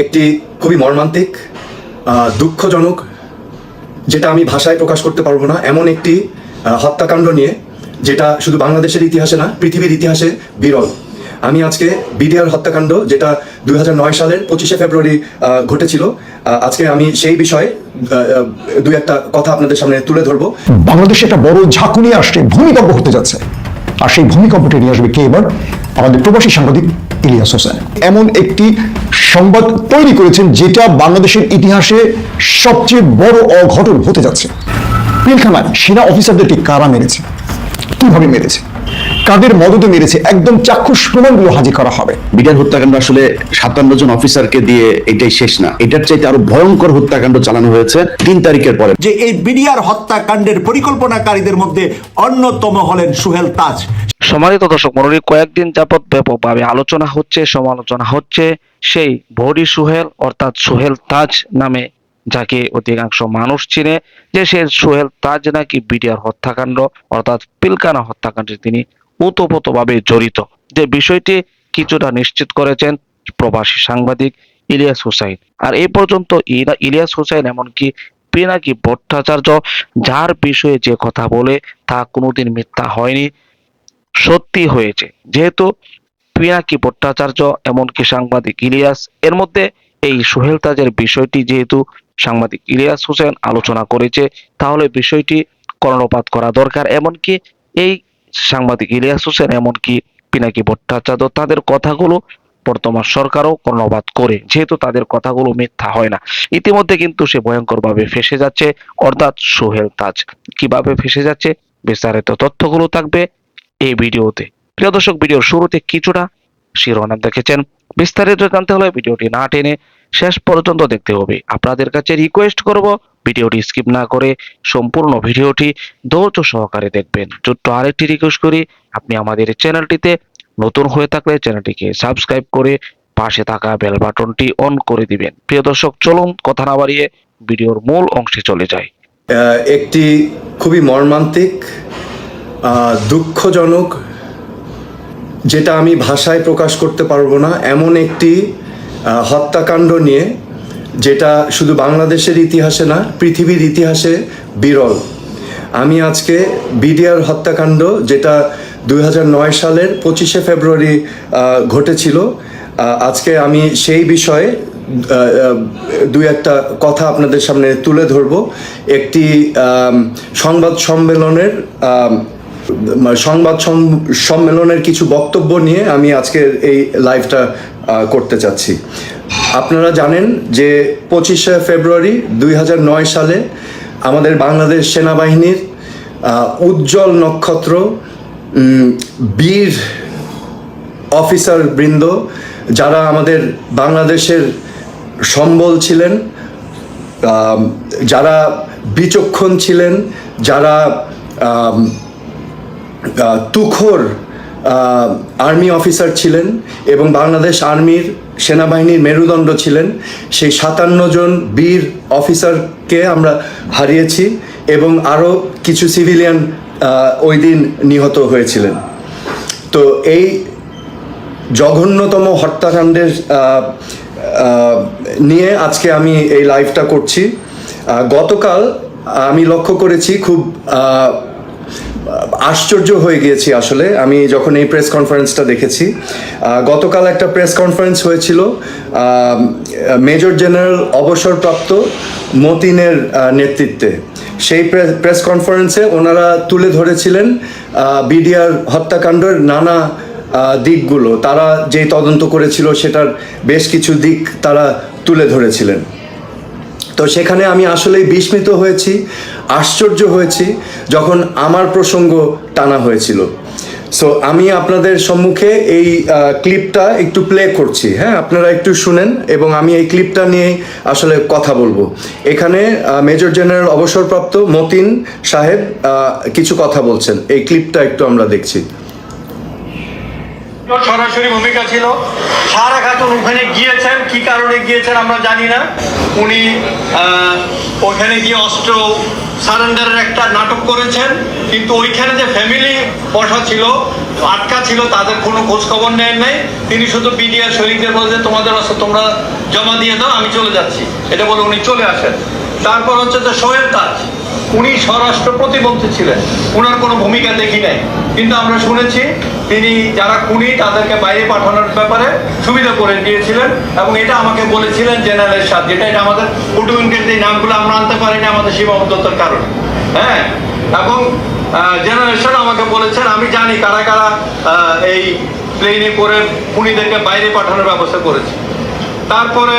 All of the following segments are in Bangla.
একটি খুবই মর্মান্তিক দুঃখজনক, যেটা আমি ভাষায় প্রকাশ করতে পারব না, এমন একটি হত্যাকাণ্ড নিয়ে, যেটা শুধু বাংলাদেশের ইতিহাসে না, পৃথিবীর ইতিহাসে বিরল। আমি আজকে বিডিআর হত্যাকাণ্ড, যেটা দুই হাজার নয় সালের পঁচিশে ফেব্রুয়ারি ঘটেছিল আজকে আমি সেই বিষয়ে দুই একটা কথা আপনাদের সামনে তুলে ধরবো। বাংলাদেশে একটা বড় ঝাঁকুনি আসছে ভূমিকম্প হতে যাচ্ছে। আর সেই ভূমিকম্পটি নিয়ে আসবে কে এবার? আমাদের প্রবাসী সাংবাদিক ইলিয়াস হোসেন। এমন একটি সংবাদ তৈরি করেছেন যেটা বাংলাদেশের ইতিহাসে সবচেয়ে বড় অঘটন হতে যাচ্ছে। পিলখানায় সেনা অফিসারদেরকে কারা মেরেছে? কীভাবে মেরেছে? কাদের মদতে মেরেছে একদম চাক্ষুষ প্রমাণগুলো হাজির করা হবে। বিডিআর হত্যাকাণ্ড আসলে সাতান্ন জন অফিসারকে দিয়ে এটাই শেষ না। এটার চাইতে আরও ভয়ঙ্কর হত্যাকাণ্ড চালানো হয়েছে তিন তারিখের পরে। যে এই বিডিআর হত্যাকাণ্ডের পরিকল্পনাকারীদের মধ্যে অন্যতম হলেন সুহেল তাজ। সম্মানিত দর্শক মন্ডলী কয়েকদিন যাবৎ ব্যাপকভাবে আলোচনা হচ্ছে সমালোচনা হচ্ছে সেই ভরি সুহেল অর্থাৎ সুহেল তাজ নামে যাকে অধিকাংশ মানুষ চিনে যে সে সুহেল তাজ নাকি বিডিআর হত্যাকাণ্ড অর্থাৎ পিলকানা হত্যাকাণ্ডে তিনি ওতপ্রোতভাবে জড়িত। যে বিষয়টি কিছুটা নিশ্চিত করেছেন প্রবাসী সাংবাদিক ইলিয়াস হুসাইন। আর এই পর্যন্ত ইলিয়াস হুসাইন এমনকি পিনাকি ভট্টাচার্য, যার বিষয়ে যে কথা বলে তা কোনোদিন মিথ্যা হয়নি, সত্যি হয়েছে। যেহেতু পিনাকি ভট্টাচার্য এমনকি সাংবাদিক ইলিয়াস, এর মধ্যে এই সোহেল তাজের বিষয়টি যেহেতু সাংবাদিক ইলিয়াস হোসেন আলোচনা করেছে, তাহলে বিষয়টি কর্ণপাত করা দরকার। এমনকি এই সাংবাদিক ইলিয়াস হোসেন, এমনকি পিনাকি ভট্টাচার্য, তাদের কথাগুলো বর্তমান সরকারও কর্ণপাত করে, যেহেতু তাদের কথাগুলো মিথ্যা হয় না। ইতিমধ্যে কিন্তু সে ভয়ঙ্করভাবে ফেসে যাচ্ছে, অর্থাৎ সোহেল তাজ। কীভাবে ফেসে যাচ্ছে? বিস্তারিত তথ্যগুলো থাকবে এই ভিডিওতে। প্রিয় দর্শক, ভিডিওর শুরুতে কিছুটা শিরোনাম দেখেছেন। বিস্তারিত জানতে হলে ভিডিওটি না টেনে শেষ পর্যন্ত দেখতে হবে। আপনাদের কাছে রিকোয়েস্ট করব, ভিডিওটি স্কিপ না করে সম্পূর্ণ ভিডিওটি ধৈর্য সহকারে দেখবেন। ছোট্ট আরেকটি রিকোয়েস্ট করি, আপনি আমাদের চ্যানেলটিতে নতুন হয়ে থাকলে চ্যানেলটিকে সাবস্ক্রাইব করে পাশে থাকা বেল বাটনটি অন করে দিবেন। প্রিয় দর্শক, চলুন কথা না বাড়িয়ে ভিডিওর মূল অংশে চলে যাই। একটি খুবই মর্মান্তিক দুঃখজনক, যেটা আমি ভাষায় প্রকাশ করতে পারব না, এমন একটি হত্যাকাণ্ড নিয়ে, যেটা শুধু বাংলাদেশের ইতিহাসে না, পৃথিবীর ইতিহাসে বিরল। আমি আজকে বিডিআর হত্যাকাণ্ড, যেটা দুই হাজার নয় সালের পঁচিশে ফেব্রুয়ারি ঘটেছিল আজকে আমি সেই বিষয়ে দুই একটা কথা আপনাদের সামনে তুলে ধরব। একটি সংবাদ সম্মেলনের সংবাদ সম্মেলনের কিছু বক্তব্য নিয়ে আমি আজকের এই লাইভটা করতে চাচ্ছি। আপনারা জানেন যে পঁচিশে ফেব্রুয়ারি দুই হাজার নয় সালে আমাদের বাংলাদেশ সেনাবাহিনীর উজ্জ্বল নক্ষত্র বীর অফিসার বৃন্দ যারা আমাদের বাংলাদেশের সম্বল ছিলেন যারা বিচক্ষণ ছিলেন, যারা তুখোর আর্মি অফিসার ছিলেন এবং বাংলাদেশ আর্মির সেনাবাহিনীর মেরুদণ্ড ছিলেন। সেই সাতান্ন জন বীর অফিসারকে আমরা হারিয়েছি এবং আরও কিছু সিভিলিয়ান ওই দিন নিহত হয়েছিলেন। তো এই জঘন্যতম হত্যাকাণ্ডের নিয়ে আজকে আমি এই লাইভটা করছি। গতকাল আমি লক্ষ্য করেছি খুব আশ্চর্য হয়ে গিয়েছি আসলে। আমি যখন এই প্রেস কনফারেন্সটা দেখেছি গতকাল একটা প্রেস কনফারেন্স হয়েছিল মেজর জেনারেল অবসরপ্রাপ্ত মতিনের নেতৃত্বে। সেই প্রেস কনফারেন্সে ওনারা তুলে ধরেছিলেন বিডিআর হত্যাকাণ্ডের নানা দিকগুলো। তারা যে তদন্ত করেছিল, সেটার বেশ কিছু দিক তারা তুলে ধরেছিলেন। তো সেখানে আমি আসলেই বিস্মিত হয়েছি, আশ্চর্য হয়েছি যখন আমার প্রসঙ্গ টানা হয়েছিল। সো আমি আপনাদের সম্মুখে এই ক্লিপটা একটু প্লে করছি। হ্যাঁ আপনারা একটু শুনেন এবং আমি এই ক্লিপটা নিয়ে আসলে কথা বলব। এখানে মেজর জেনারেল অবসরপ্রাপ্ত মতিন সাহেব কিছু কথা বলছেন। এই ক্লিপটা একটু আমরা দেখছি। সরাসরি ভূমিকা ছিল। সারা খাতুন ওখানে গিয়েছেন, কি কারণে গিয়েছেন আমরা জানি না। উনি ওখানে গিয়ে অস্ত্র সারেন্ডারের একটা নাটক করেছেন, কিন্তু ওইখানে যে ফ্যামিলি বসা ছিল, আটকা ছিল, তাদের কোনো খোঁজ খবর নেন নাই। তিনি শুধু বিডিআর শরীরদের বলছে, তোমাদের অস্ত্র তোমরা জমা দিয়ে দাও, আমি চলে যাচ্ছি। এটা বলে উনি চলে আসেন। তারপর হচ্ছে যে সোহেল তাজ, উনি স্বরাষ্ট্র প্রতিমন্ত্রী ছিলেন। ওনার কোনো ভূমিকা দেখি নাই। কিন্তু আমরা শুনেছি তিনি যারা খুনি, তাদেরকে বাইরে পাঠানোর ব্যাপারে সুবিধা করে দিয়েছিলেন এবং এটা আমাকে বলেছিলেন জেনারেল এরশাদ যেটা এটা আমাদের কুটুমিনকের যে নামগুলো আমরা আনতে পারিনি আমাদের সীমাবদ্ধতার কারণে। হ্যাঁ? এবং জেনারেল এরশাদ আমাকে বলেছেন, আমি জানি কারা কারা এই প্লেনে করে খুনিদেরকে বাইরে পাঠানোর ব্যবস্থা করেছে। তারপরে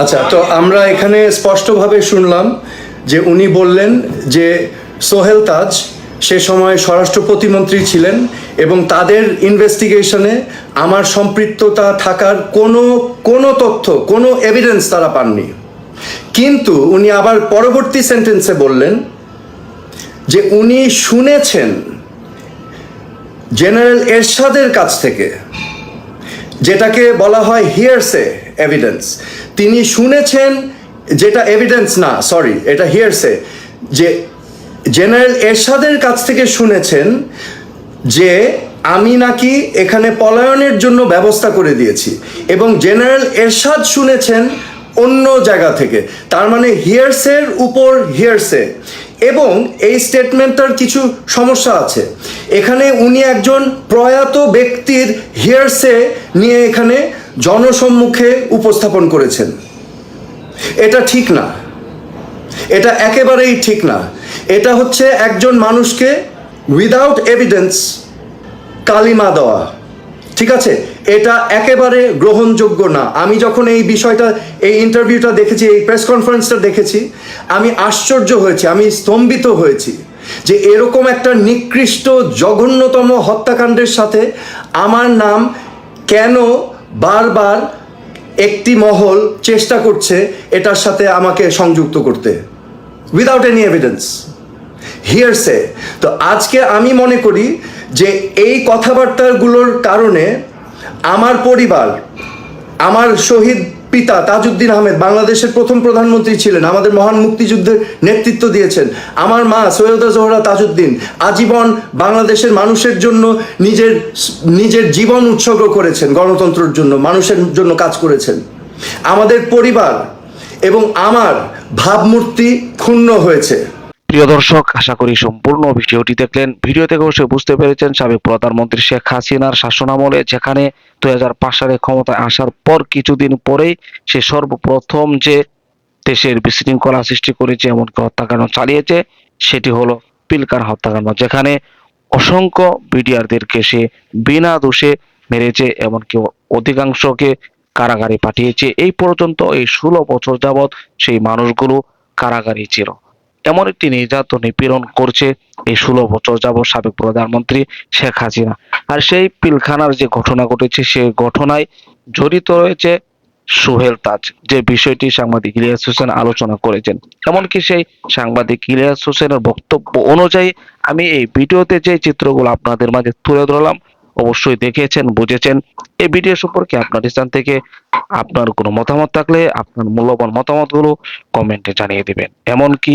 আচ্ছা তো আমরা এখানে স্পষ্টভাবে শুনলাম যে উনি বললেন যে সোহেল তাজ সে সময় স্বরাষ্ট্র প্রতিমন্ত্রী ছিলেন এবং তাদের ইনভেস্টিগেশনে আমার সম্পৃক্ততা থাকার কোনো কোনো তথ্য, কোনো এভিডেন্স তারা পাননি। কিন্তু উনি আবার পরবর্তী সেন্টেন্সে বললেন যে উনি শুনেছেন জেনারেল এরশাদের কাছ থেকে, যেটাকে বলা হয় হিয়ারসে এভিডেন্স তিনি শুনেছেন যেটা এভিডেন্স না সরি এটা হিয়ারসে যে জেনারেল এরশাদের কাছ থেকে শুনেছেন যে আমি নাকি এখানে পলায়নের জন্য ব্যবস্থা করে দিয়েছি এবং জেনারেল এরশাদ শুনেছেন অন্য জায়গা থেকে। তার মানে হিয়ারসের উপর হিয়ারসে। এবং এই স্টেটমেন্টটার কিছু সমস্যা আছে। এখানে উনি একজন প্রয়াত ব্যক্তির হিয়ারসে নিয়ে এখানে জনসম্মুখে উপস্থাপন করেছেন। এটা ঠিক না। এটা একেবারেই ঠিক না। এটা হচ্ছে একজন মানুষকে উইদাউট এভিডেন্স কালিমা দেওয়া। ঠিক আছে? এটা একেবারে গ্রহণযোগ্য না। আমি যখন এই বিষয়টা, এই ইন্টারভিউটা দেখেছি, এই প্রেস কনফারেন্সটা দেখেছি, আমি আশ্চর্য হয়েছি, আমি স্তম্ভিত হয়েছি যে এরকম একটা নিকৃষ্ট, জঘন্যতম হত্যাকাণ্ডের সাথে আমার নাম কেন বারবার একটি মহল চেষ্টা করছে এটার সাথে আমাকে সংযুক্ত করতে। উইদাউট এনি এভিডেন্স হিয়ারসে তো আজকে আমি মনে করি যে এই কথাবার্তাগুলোর কারণে আমার পরিবার, আমার শহীদ পিতা তাজউদ্দিন আহমেদ বাংলাদেশের প্রথম প্রধানমন্ত্রী ছিলেন, আমাদের মহান মুক্তিযুদ্ধের নেতৃত্ব দিয়েছেন। আমার মা সৈয়দা জোহরা তাজউদ্দিন আজীবন বাংলাদেশের মানুষের জন্য নিজের নিজের জীবন উৎসর্গ করেছেন গণতন্ত্রের জন্য, মানুষের জন্য কাজ করেছেন। আমাদের পরিবার এবং আমার ভাবমূর্তি ক্ষুণ্ণ হয়েছে। প্রিয় দর্শক, আশা করি সম্পূর্ণ ভিডিওটি দেখলেন। ভিডিও থেকে অবশ্যই বুঝতে পেরেছেন সাবেক প্রধানমন্ত্রী শেখ হাসিনার শাসনামলে যেখানে দুই হাজার পাঁচ সালে ক্ষমতায় আসার পর কিছুদিন পরেই সে সর্বপ্রথম যে দেশের বিশৃঙ্খলা সৃষ্টি করেছে, এমনকি হত্যাকাণ্ড চালিয়েছে, সেটি হলো পিলকার হত্যাকাণ্ড, যেখানে অসংখ্য বিডিআরদেরকে সে বিনা দোষে মেরেছে, এমনকি অধিকাংশকে কারাগারে পাঠিয়েছে। এই পর্যন্ত এই ষোলো বছর যাবৎ সেই মানুষগুলো কারাগারে ছিল। এমন একটি নির্যাতন নিপীড়ন করছে এই ষোলো বছর যাবৎ সাবেক প্রধানমন্ত্রী শেখ হাসিনা। আর সেই পিলখানার যে ঘটনা ঘটেছে সেই ঘটনায় জড়িত রয়েছে সোহেল তাজ, যে বিষয়টি সাংবাদিক ইলিয়াস হোসেন আলোচনা করেছেন। এমনকি সেই সাংবাদিক ইলিয়াস হোসেনের বক্তব্য অনুযায়ী আমি এই ভিডিওতে যে চিত্রগুলো আপনাদের মাঝে তুলে ধরলাম, অবশ্যই দেখেছেন, বুঝেছেন। এই ভিডিও সম্পর্কে আপনার স্থান থেকে আপনার কোনো মতামত থাকলে আপনার মূল্যবান মতামতগুলো কমেন্টে জানিয়ে দিবেন। এমনকি